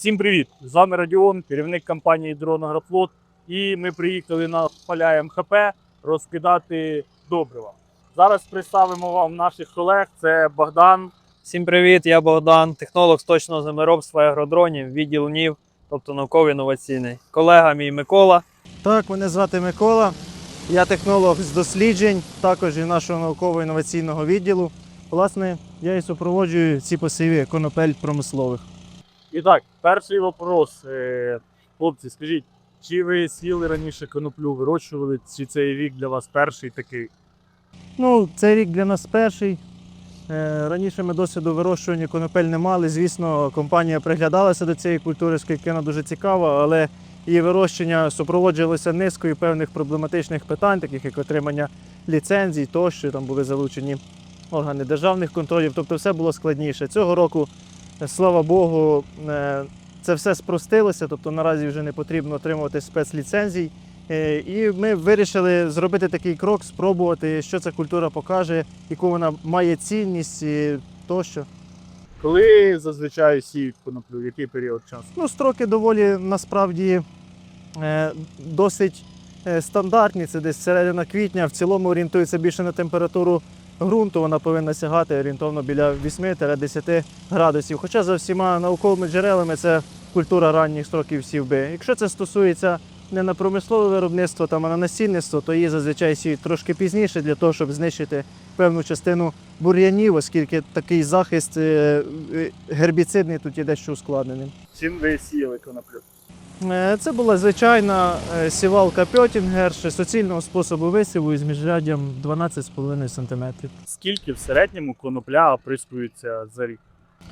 Всім привіт! З вами Радіон, керівник компанії Дрон Агрофлот. І ми приїхали на поля МХП розкидати добрива. Зараз представимо вам наших колег. Це Богдан. Всім привіт, я Богдан, технолог з точного землеробства і агродронів, відділ НІВ, тобто науково-інноваційний. Колега мій Микола. Так, мене звати Микола. Я технолог з досліджень, також і нашого науково-інноваційного відділу. Власне, я і супроводжую ці посіви конопель промислових. І так, перший вопрос. Е, Хлопці, скажіть, чи ви сіли раніше коноплю, вирощували, чи цей рік для вас перший такий? Ну, цей рік для нас перший. Е, Раніше ми досвіду вирощування конопель не мали. Звісно, компанія приглядалася до цієї культури, оскільки вона дуже цікава, але її вирощення супроводжувалося низкою певних проблематичних питань, таких як отримання ліцензій тощо, там були залучені органи державних контролів, тобто все було складніше. Цього року, слава Богу, е, це все спростилося, тобто наразі вже не потрібно отримувати спецліцензій. Е, І ми вирішили зробити такий крок, спробувати, що ця культура покаже, яку вона має цінність і тощо. Коли зазвичай сіють коноплю, який період часу? Ну, строки доволі насправді е, досить стандартні. Це десь середина квітня. В цілому орієнтується більше на температуру ґрунту. Вона повинна сягати орієнтовно біля 8-10 градусів. Хоча за всіма науковими джерелами це культура ранніх строків сівби. Якщо це стосується не на промислове виробництво, там, а на насінництво, то її зазвичай сіють трошки пізніше для того, щоб знищити певну частину бур'янів, оскільки такий захист е, е, гербіцидний тут є дещо ускладненим. Чим ви сіяли коноплю? Е, Це була звичайна е, сівалка Пьотінгер суцільного способу висіву із міжряддям 12,5 см. Скільки в середньому конопля оприскується за рік?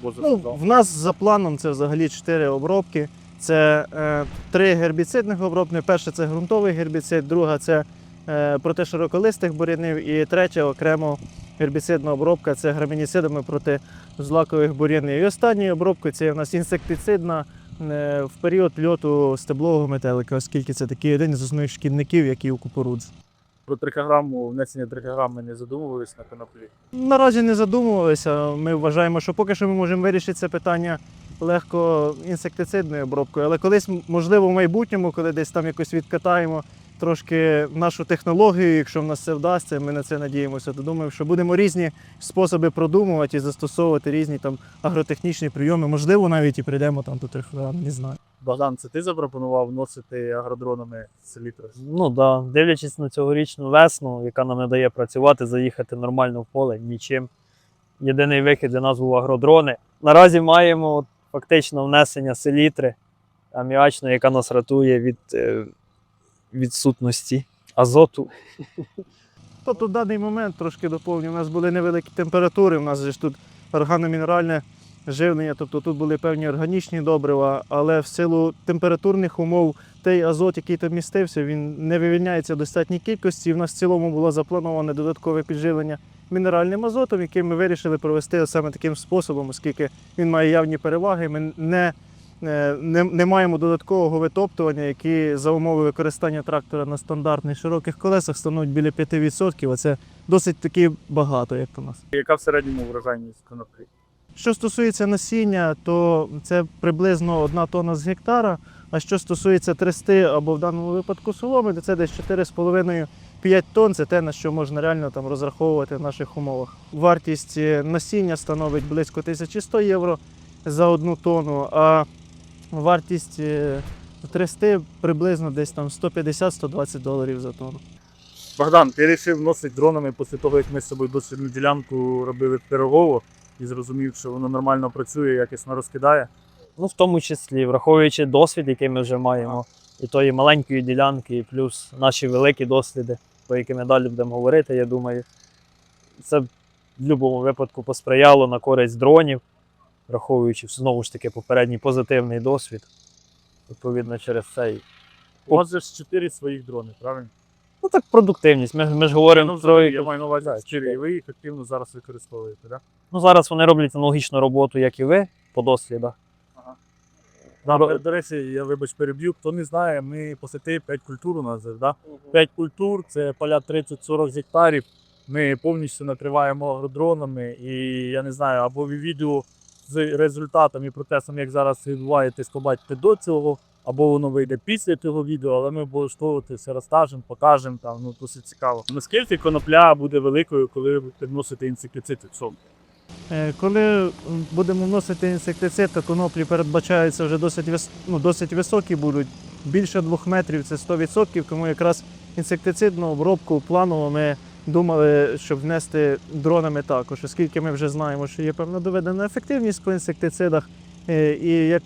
Ну, в нас за планом це взагалі 4 обробки. Це е, три гербіцидних обробки. Перша це ґрунтовий гербіцид, друга це е, проти широколистих бур'янів, і третя окремо гербіцидна обробка це грамініцидами проти злакових бур'янів. І остання обробка це у нас інсектицидна в період льоту стеблового метелика, оскільки це такий один з основних шкідників, як і у кукурудзі. Про трихограму, внесення трихограми не задумувалися на коноплі. Наразі не задумувалися. Ми вважаємо, що поки що ми можемо вирішити це питання легко інсектицидною обробкою. Але колись, можливо, в майбутньому, коли десь там якось відкатаємо трошки нашу технологію, якщо в нас це вдасться, ми на це надіємося, то думаю, що будемо різні способи продумувати і застосовувати різні там агротехнічні прийоми. Можливо, навіть і прийдемо там до трихограм, не знаю. Богдан, це ти запропонував вносити агродронами селітри? Ну да, дивлячись на цьогорічну весну, яка нам не дає працювати, заїхати нормально в поле, нічим. Єдиний вихід для нас був агродрони. Наразі маємо фактично внесення селітри аміачної, яка нас рятує від е, відсутності азоту. Тобто в даний момент трошки доповню. У нас були невеликі температури, у нас же ж тут органомінеральне живлення, тобто тут були певні органічні добрива, але в силу температурних умов той азот, який там містився, він не вивільняється в достатній кількості. І в нас в цілому було заплановане додаткове підживлення мінеральним азотом, який ми вирішили провести саме таким способом, оскільки він має явні переваги. Ми не не, не маємо додаткового витоптування, які за умови використання трактора на стандартних широких колесах становить біля 5%, а це досить таки багато, як у нас. Яка в середньому врожайність коноплі? Що стосується насіння, то це приблизно одна тонна з гектара. А що стосується трести або в даному випадку соломи, то це десь 4,5-5 тонн. Це те, на що можна реально там розраховувати в наших умовах. Вартість е, насіння становить близько 1100 євро за одну тонну, а вартість е, трести приблизно десь там 150-120 доларів за тонну. Богдан, ти вирішив вносити дронами після того, як ми з собою дослідну ділянку робили пирогово і зрозумів, що воно нормально працює, якісно розкидає. Ну, в тому числі, враховуючи досвід, який ми вже маємо, і тої маленької ділянки, і плюс наші великі досліди, про які ми далі будемо говорити, я думаю, це в будь-якому випадку посприяло на користь дронів, враховуючи знову ж таки попередній позитивний досвід. Відповідно, через це. і- У вас же ж чотири своїх дрони, правильно? Ну так, продуктивність. Ми, ми ж говоримо Ну, про. я маю на увазі Так, чотири, і ви їх активно зараз використовуєте, так? Ну, зараз вони роблять аналогічну роботу, як і ви, по дослідах. Да, Ро- до- до речі, я вибач переб'ю. Хто не знає, ми посети 5 культур у нас. Да? 5 культур це поля 30-40 гектарів. Ми повністю накриваємо агродронами. І я не знаю, або ви відео з результатом і процесом, як зараз відбуваєтесь, побачите до цього, або воно вийде після цього відео, але ми це все покажемо там, ну досить цікаво. Наскільки конопля буде великою, коли ви вносити інсектицид в сон? Е, Коли будемо вносити інсектицид, то коноплі передбачаються вже досить, вис... ну, досить високі будуть. Більше двох метрів це 100%, тому якраз інсектицидну обробку планово ми думали, щоб внести дронами також, оскільки ми вже знаємо, що є певна доведена ефективність по інсектицидах. Е, І як,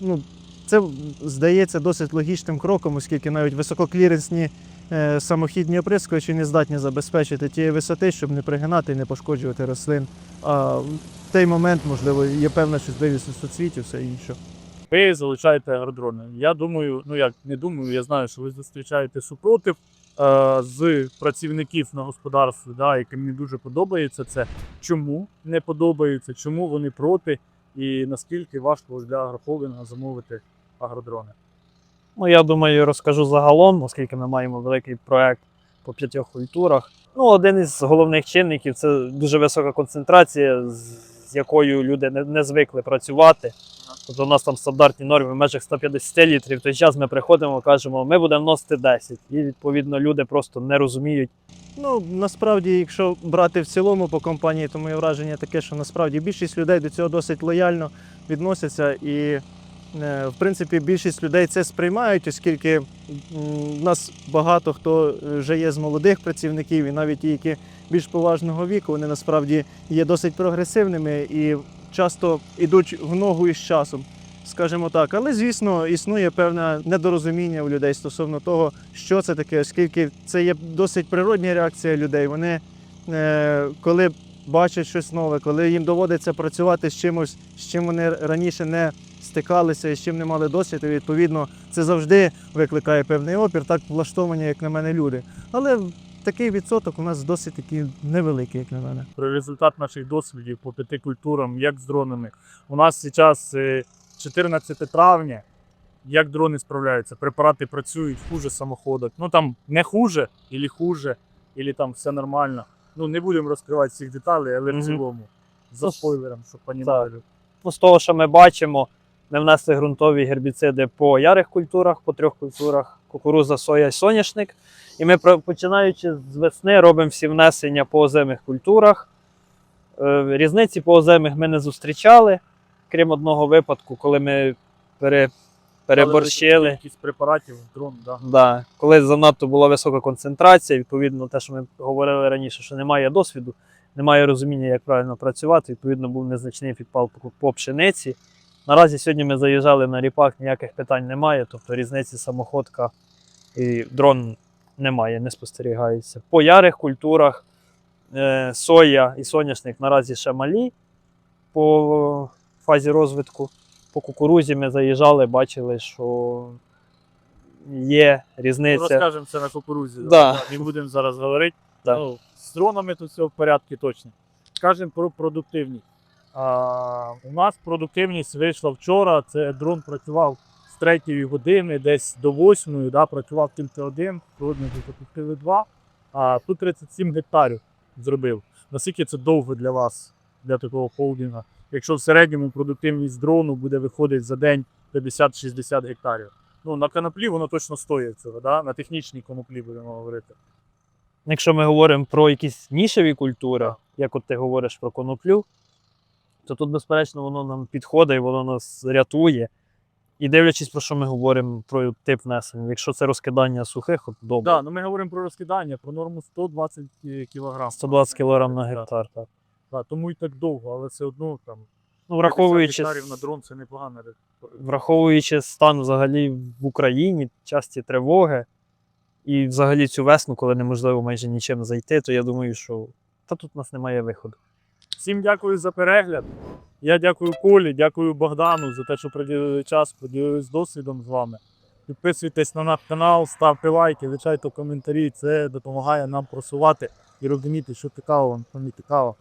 ну, це здається досить логічним кроком, оскільки навіть висококліренсні е, самохідні оприскувачі не здатні забезпечити тієї висоти, щоб не пригинати і не пошкоджувати рослин. А в той момент, можливо, є певна чутливість соцвітів, все інше. Ви залишаєте агродрони. Я думаю, ну як не думаю, я знаю, що ви зустрічаєте супротив з працівників на господарстві, да, яким не дуже подобається це. Чому не подобається, чому вони проти, і наскільки важко для агрохолдинга замовити агродрони. Ну, я думаю, розкажу загалом, оскільки ми маємо великий проект по п'ятьох культурах. Ну, один із головних чинників це дуже висока концентрація, з якою люди не, не звикли працювати. Тобто у нас там стандартні норми в межах 150 літрів. Той час ми приходимо, кажемо, ми будемо вносити 10. І відповідно люди просто не розуміють. Ну, насправді, якщо брати в цілому по компанії, то моє враження таке, що насправді більшість людей до цього досить лояльно відносяться. І, в принципі, більшість людей це сприймають, оскільки в нас багато хто е, вже є з молодих працівників, і навіть ті, які більш поважного віку, вони насправді є досить прогресивними і часто йдуть в ногу із часом. Скажімо так, але звісно, існує певне недорозуміння у людей стосовно того, що це таке, оскільки це є досить природня реакція людей. Вони, е, коли бачать щось нове, коли їм доводиться працювати з чимось, з чим вони раніше не стикалися і з чим не мали досвіду, відповідно, це завжди викликає певний опір, так влаштовані, як на мене, люди. Але такий відсоток у нас досить такий невеликий, як на мене. Про результат наших дослідів по п'яти культурам, як з дронами. У нас зараз е, 14 травня. Як дрони справляються? Препарати працюють хуже самоходок. Ну там не хуже, ілі хуже, ілі там все нормально. Ну не будемо розкривати всіх деталей, але Мгм. в цілому. За спойлером, щоб понімали. З того, що ми бачимо, ми внесли ґрунтові гербіциди по ярих культурах, по трьох культурах кукуруза, соя і соняшник. І ми, починаючи з весни, робимо всі внесення по озимих культурах. Е, Різниці по озимих ми не зустрічали, крім одного випадку, коли ми пере, переборщили. Кількість препаратів в дрон, да. Да. Коли занадто була висока концентрація, відповідно, те, що ми говорили раніше, що немає досвіду, немає розуміння, як правильно працювати, відповідно, був незначний підпал по пшениці. Наразі сьогодні ми заїжджали на ріпак, ніяких питань немає, тобто різниці самоходка і дрон немає, не спостерігається. По ярих культурах е, соя і соняшник наразі ще малі по фазі розвитку. По кукурузі ми заїжджали, бачили, що є різниця. Розкажемо це на кукурузі. Да. Не будемо зараз говорити. Да. Ну, з дронами тут все в порядку точно. Скажемо про продуктивність. У нас продуктивність вийшла вчора. Це дрон працював з 3 години, десь до 8, да, працював тільки один, сьогодні запустили два. А тут 37 гектарів зробив. Наскільки це довго для вас, для такого холдинга? Якщо в середньому продуктивність дрону буде виходити за день 50-60 гектарів. Ну, на коноплі воно точно стоїть цього, да? на технічній коноплі будемо говорити. Якщо ми говоримо про якісь нішеві культури, як от ти говориш про коноплю, то тут, безперечно, воно нам підходить, і воно нас рятує. І дивлячись, про що ми говоримо про тип внесення. Якщо це розкидання сухих, от добре. Да, ну ми говоримо про розкидання, про норму 120 кг. 120 кг на гектар. Так. Да, тому і так довго, але все одно там Ну, враховуючи, гектарів на дрон це непогано. враховуючи стан взагалі в Україні, часті тривоги, і взагалі цю весну, коли неможливо майже нічим зайти, то я думаю, що та тут у нас немає виходу. Всім дякую за перегляд. Я дякую Колі, дякую Богдану за те, що приділили час, поділились досвідом з вами. Підписуйтесь на наш канал, ставте лайки, лишайте коментарі. Це допомагає нам просувати і розуміти, що цікаво вам, що не цікаво.